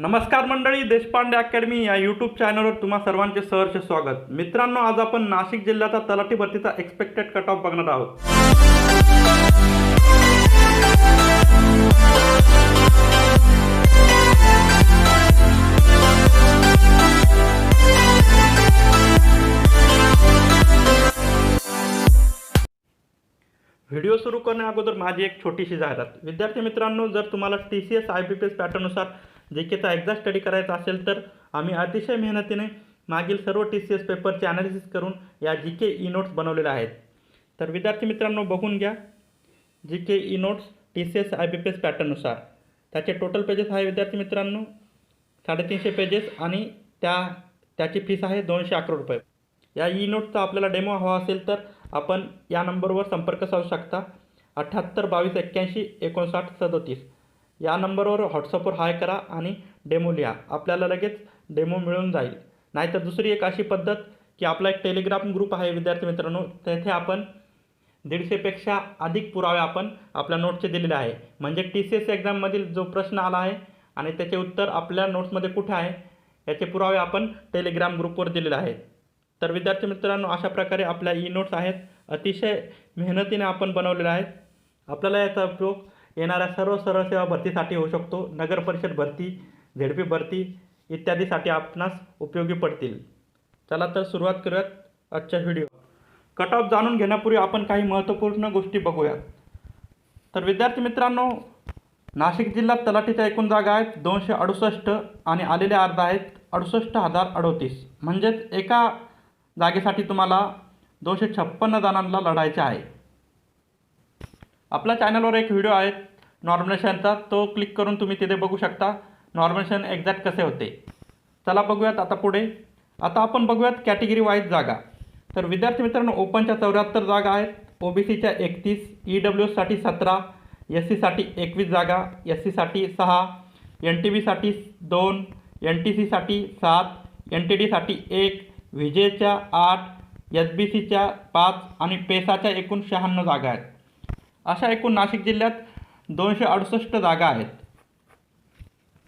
नमस्कार मंडळी देशपांडे अकॅडमी या यूट्यूब चॅनलवर तुम्हा सर्वांचे सहर्ष स्वागत. मित्रांनो आज आपण नाशिक जिल्ह्याचा तलाठी भरतीचा एक्सपेक्टेड कट ऑफ बघणार आहोत. व्हिडिओ सुरू करण्या अगोदर माझी एक छोटीशी जाहिरात. विद्यार्थी मित्रांनो जर तुम्हाला T C S I B P S पॅटर्ननुसार जे केचा एक्झा स्टडी करायचा असेल तर आम्ही अतिशय मेहनतीने मागील सर्व टी सी एस पेपरचे ॲनालिसिस करून या जी के ई नोट्स बनवलेल्या आहेत. तर विद्यार्थी मित्रांनो बघून घ्या. G K E notes T C S I B P S पॅटर्ननुसार त्याचे टोटल पेजेस आहे विद्यार्थी मित्रांनो साडेतीनशे पेजेस आणि त्या त्याची फीस आहे दोनशे अकरा रुपये. या ई नोटचा आपल्याला डेमो हवा असेल तर आपण या नंबरवर संपर्क साधू शकता. अठ्ठ्याहत्तर बावीस एक्क्याऐंशी एकोणसाठ सदोतीस. या नंबरवर व्हॉट्सअपवर हाय करा आणि डेमो लिहा. आपल्याला लगेच डेमो मिळून जाईल. नाहीतर दुसरी एक अशी पद्धत की आपला एक टेलिग्राम ग्रुप आहे विद्यार्थी मित्रांनो. तेथे आपण दीडशेपेक्षा अधिक पुरावे आपण आपल्या नोटचे दिलेले आहे. म्हणजे टी सी एस एक्झाममधील जो प्रश्न आला आहे आणि त्याचे उत्तर आपल्या नोट्समध्ये कुठे आहे याचे पुरावे आपण टेलिग्राम ग्रुपवर दिलेले आहेत. तर विद्यार्थी मित्रांनो अशा प्रकारे आपल्या ई नोट्स आहेत. अतिशय मेहनतीने आपण बनवलेले आहेत. आपल्याला याचा उपयोग येणाऱ्या सर्व सरळ सेवा भरतीसाठी होऊ शकतो. नगर परिषद भरती झेड पी भरती इत्यादीसाठी आपणास उपयोगी पडतील. चला तर सुरुवात करूयात आजच्या व्हिडिओ. कट ऑफ जाणून घेण्यापूर्वी आपण काही महत्त्वपूर्ण गोष्टी बघूयात. तर विद्यार्थी मित्रांनो नाशिक जिल्ह्यात तलाठीच्या एकूण जागा आहेत दोनशे अडुसष्ट आणि आलेल्या अर्ज आहेत अडुसष्ट हजार अडोतीस. म्हणजेच एका जागेसाठी तुम्हाला दोनशे छप्पन्न जणांना लढायचे आहे. आपल्या चॅनलवर एक व्हिडिओ आहे नॉर्मलेशनचा तो क्लिक करून तुम्ही तिथे बघू शकता नॉर्मलेशन एक्झॅक्ट कसे होते. चला बघूयात आता पुढे. आता आपण बघूयात कॅटेगरी वाईज जागा. तर विद्यार्थी मित्रांनो ओपनच्या चौऱ्याहत्तर जागा आहेत. ओ बी सीच्या एकतीस ई डब्ल्यू एससाठी सतरा एस सीसाठी एकवीस जागा एस सीसाठी सहा एन टी बीसाठी दोन एन टी सीसाठी सात एन टी डीसाठी एक विजेच्या आठ एस बी सीच्या पाच आणि पेसाच्या एकूण शहाण्णव जागा आहेत. अशा एकूण नाशिक जिल्ह्यात दोनशे अडुसष्ट जागा आहेत.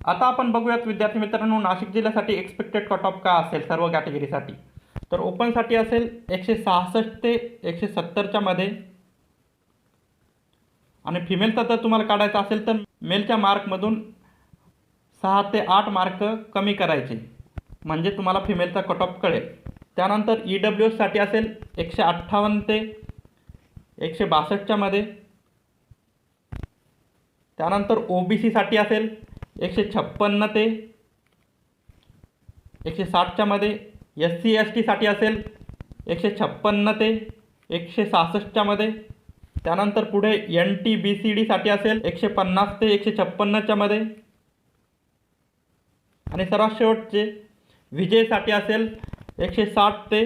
आता आपण बघूयात विद्यार्थी मित्रांनो नाशिक जिल्ह्यासाठी एक्सपेक्टेड कट ऑफ का असेल सर्व कॅटेगरीसाठी तर ओपनसाठी असेल एकशे सहासष्ट ते एकशे सत्तरच्या मध्ये. आणि फिमेलचा जर तुम्हाला काढायचा असेल तर मेलच्या मार्कमधून सहा ते आठ मार्क कमी करायचे. म्हणजे तुम्हाला फिमेलचा कट ऑफ कळेल. त्यानंतर ई डब्ल्यू एससाठी असेल एकशे अठ्ठावन्न ते एकशे बासष्टच्या मध्ये. त्यानंतर ओ बी सीसाठी असेल एकशे छप्पन्न ते एकशे साठच्यामध्ये एस सी एस टीसाठी असेल एकशे छप्पन्न ते एकशे सहासष्टच्यामध्ये त्यानंतर पुढे एन टी बी सी डीसाठी असेल एकशे पन्नास ते एकशे छप्पन्नच्यामध्ये आणि सर्वात शेवटचे विजेसाठी असेल एकशे साठ ते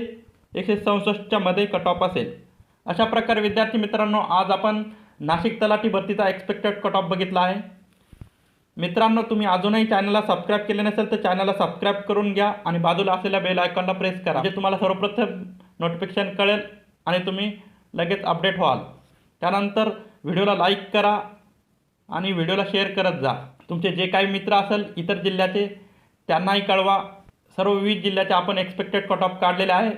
एकशे चौसष्टच्यामध्ये कट ऑफ असेल. अशा प्रकारे विद्यार्थी मित्रांनो आज आपण नाशिक तलाठी भरतीचा एक्सपेक्टेड कट ऑफ बघितला आहे. मित्रांनो तुम्ही अजूनही चॅनलला सबस्क्राईब केले नसेल तर चॅनलला सबस्क्राईब करून घ्या आणि बाजूला असलेल्या बेल आयकॉनला प्रेस करा. म्हणजे तुम्हाला सर्वप्रथम नोटिफिकेशन कळेल आणि तुम्ही लगेच अपडेट व्हाल. त्यानंतर व्हिडिओला लाईक करा आणि व्हिडिओला शेअर करत जा. तुमचे जे काही मित्र असेल इतर जिल्ह्याचे त्यांनाही कळवा. सर्व विविध जिल्ह्याचे आपण एक्सपेक्टेड कट ऑफ काढलेले आहे.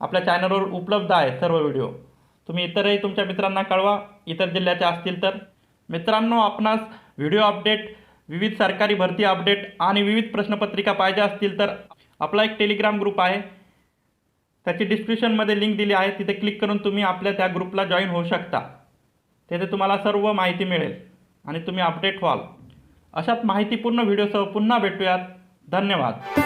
आपल्या चॅनलवर उपलब्ध आहे सर्व व्हिडिओ. तुम्ही इतरही तुमच्या मित्रांना कळवा. इतर जिल्ह्याचे असतील तर. मित्रांनो आपणास व्हिडिओ अपडेट विविध सरकारी भरती अपडेट आणि विविध प्रश्नपत्रिका पाहिजे असतील तर आपला एक टेलिग्राम ग्रुप आहे. त्याची डिस्क्रिप्शनमध्ये लिंक दिली आहे. तिथे क्लिक करून तुम्ही आपल्या त्या ग्रुपला जॉईन होऊ शकता. तेथे तुम्हाला सर्व माहिती मिळेल आणि तुम्ही अपडेट व्हाल. अशाच माहितीपूर्ण व्हिडिओसह पुन्हा भेटूयात. धन्यवाद.